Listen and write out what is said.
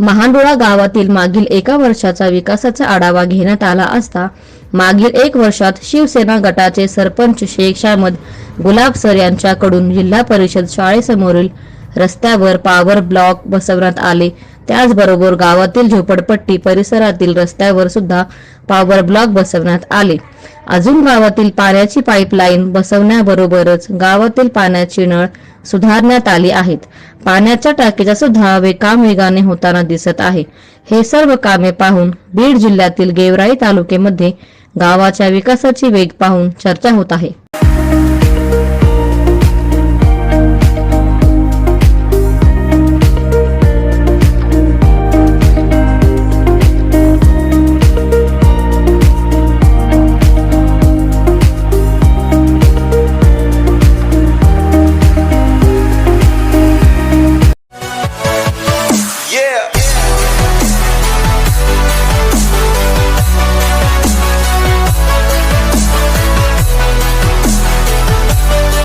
महाडोळा गावातील मागील एका वर्षाचा विकासाचा आढावा घेण्यात आला असता मागील एक वर्षात शिवसेना गटाचे सरपंच शेख शामद गुलाब सर यांच्याकडून जिल्हा परिषद शाळेसमोरील रस्त्यावर पॉवर ब्लॉक बसवण्यात आले. त्याचबरोबर गावातील झोपडपट्टी परिसरातील रस्त्यावर सुद्धा पॉवर ब्लॉक बसवण्यात आले. अजून गावातील पाण्याची पाईपलाईन बसवण्याबरोबरच गावातील पाण्याची नळ सुधारण्यात आली आहेत. पाण्याच्या टाकीचा सुद्धा वे काम वेगाने होताना दिसत आहे. हे सर्व कामे पाहून बीड जिल्ह्यातील गेवराई तालुक्यामध्ये गावाच्या विकासाची वेग पाहून चर्चा होत आहे.